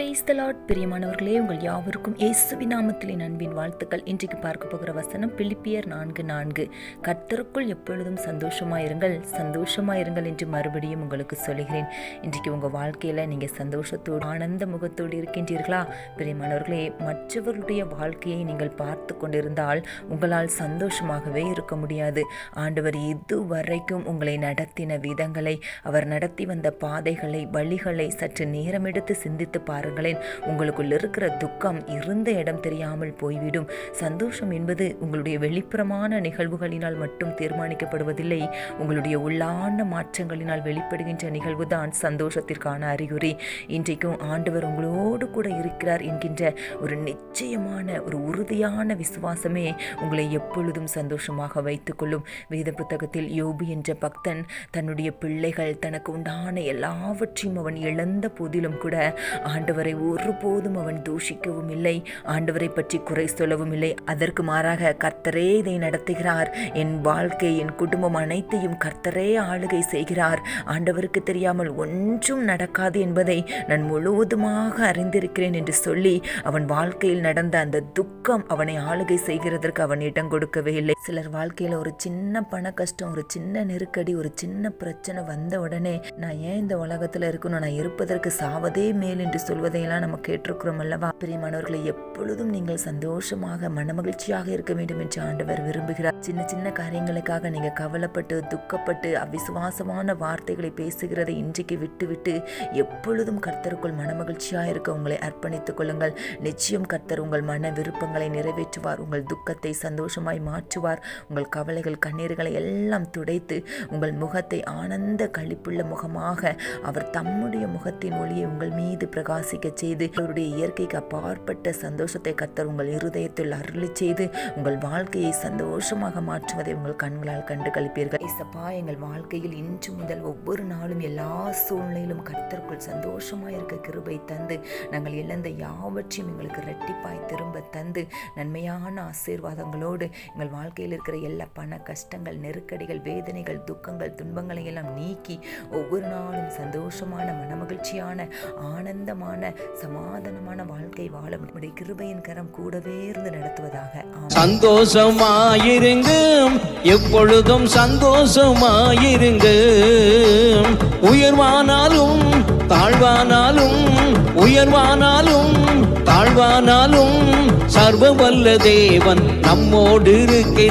Praise the lot பிரியமானவர்களே உங்கள் யாவருக்கும் இயேசுவின் நாமத்திலே அன்பின் வாழ்த்துக்கள். இன்றைக்கு பார்க்க போகிற வசனம் பிலிப்பியர் நான்கு நான்கு. கர்த்தருக்குள் எப்பொழுதும் சந்தோஷமாயிருங்கள். சந்தோஷமாயிருங்கள் என்று மறுபடியும் உங்களுக்கு சொல்கிறேன் இன்றைக்கு உங்கள் வாழ்க்கையில் நீங்கள் சந்தோஷத்தோடு ஆனந்த முகத்தோடு இருக்கின்றீர்களா? பிரியமானவர்களே மற்றவர்களுடைய வாழ்க்கையை நீங்கள் பார்த்து கொண்டிருந்தால் உங்களால் சந்தோஷமாகவே இருக்க முடியாது. ஆண்டவர் இதுவரைக்கும் உங்களை நடத்தின விதங்களை அவர் நடத்தி வந்த பாதைகளை வழிகளை சற்று நேரமெடுத்து சிந்தித்து பாருங்களேன் உங்களுக்குள் இருக்கிற துக்கம் இருந்த இடம் தெரியாமல் போய்விடும். சந்தோஷம் என்பது உங்களுடைய வெளிப்புறமான நிகழ்வுகளினால் மட்டும் தீர்மானிக்கப்படுவதில்லை. உங்களுடைய உள்ளான மாற்றங்களினால் வெளிப்படுகின்ற நிகழ்வுதான் சந்தோஷத்திற்கான அறிகுறி. இன்றைக்கும் ஆண்டவர் உங்களோடு கூட இருக்கிறார் என்கின்ற ஒரு நிச்சயமான ஒரு உறுதியான விசுவாசமே உங்களை எப்பொழுதும் சந்தோஷமாக வைத்துக்கொள்ளும். வேத புத்தகத்தில் யோபு என்ற பக்தன் தன்னுடைய பிள்ளைகள் தனக்கு உண்டான எல்லாவற்றையும் அவன் இழந்த போதிலும் கூட ஆண்டவர் ஒருபோதும் அவன் தூஷிக்கவும் இல்லை. ஆண்டவரை பற்றி குறை சொல்லவும் இல்லை. அதற்கு மாறாக கர்த்தரே இதை நடத்துகிறார். என் வாழ்க்கை என் குடும்பம் அனைத்தையும் கர்த்தரே ஆளுகை செய்கிறார். ஆண்டவருக்கு தெரியாமல் ஒன்றும் நடக்காது என்பதை நான் முழுவதுமாக அறிந்திருக்கிறேன் என்று சொல்லி அவன் வாழ்க்கையில் நடந்த அந்த துக்கம் அவனை ஆளுகை செய்கிறதற்கு அவன் இடம் கொடுக்கவே இல்லை. சிலர் வாழ்க்கையில் ஒரு சின்ன பண கஷ்டம் ஒரு சின்ன நெருக்கடி ஒரு சின்ன பிரச்சனை வந்த உடனே நான் ஏன் இந்த உலகத்தில் இருக்கணும்? நான் இருப்பதற்கு சாவதே மேல் என்று சொல்வதையெல்லாம் நம்ம கேட்டிருக்கிறோம் அல்லவா? பிரியமானவர்களை எப்பொழுதும் நீங்கள் சந்தோஷமாக மனமகிழ்ச்சியாக இருக்க வேண்டும் என்று ஆண்டவர் விரும்புகிறார். சின்ன சின்ன காரியங்களுக்காக நீங்க கவலைப்பட்டு துக்கப்பட்டு அவிசுவாசமான வார்த்தைகளை பேசுகிறதை இன்றைக்கு விட்டுவிட்டு எப்பொழுதும் கர்த்தருக்குள் மனமகிழ்ச்சியாக இருக்க உங்களை அர்ப்பணித்துக் கொள்ளுங்கள். நிச்சயம் கர்த்தர் உங்கள் மன விருப்பங்களை நிறைவேற்றுவார் உங்கள் துக்கத்தை சந்தோஷமாய் மாற்றுவார் உங்கள் கவலைகள் கண்ணீர்களை எல்லாம் துடைத்து உங்கள் முகத்தை ஆனந்த களிப்புள்ள முகமாக அவர் தம்முடைய முகத்தின் ஒளியை உங்கள் மீது பிரகாசிக்க செய்து அவருடைய இயற்கைக்கு அப்பாற்பட்ட சந்தோஷத்தை கத்தர் உங்கள் இருதயத்தில் அருளி செய்து உங்கள் வாழ்க்கையை சந்தோஷமாக மாற்றுவதை உங்கள் கண்களால் கண்டு கழிப்பீர்கள் இசப்பா எங்கள் வாழ்க்கையில் இன்று முதல் ஒவ்வொரு நாளும் எல்லா சூழ்நிலையிலும் கத்தருக்குள் சந்தோஷமாக இருக்க கிருபை தந்து நாங்கள் இழந்த யாவற்றையும் எங்களுக்கு ரெட்டிப்பாய் திரும்ப தந்து நன்மையான ஆசீர்வாதங்களோடு எங்கள் வாழ்க்கையில் இருக்கிற எல்லா பண கஷ்டங்கள் நெருக்கடிகள் வேதனைகள் துக்கங்கள் துன்பங்களை எல்லாம் நீக்கி ஒவ்வொரு நாளும் சந்தோஷமான மனமகிழ்ச்சியான ஆனந்தமான சமாதானமான வாழ்க்கை வாழ நம்முடைய கிருபையின் கரம் கூடவே இருந்து நடத்துவதாக. சந்தோஷமாயிருங்க எப்பொழுதும் சந்தோஷமாயிருங்க உயர்வானாலும் தாழ்வானாலும் உயர்வானாலும் தாழ்வானாலும் சர்வ வல்ல தேவன் நம்மோடு இருக்கிற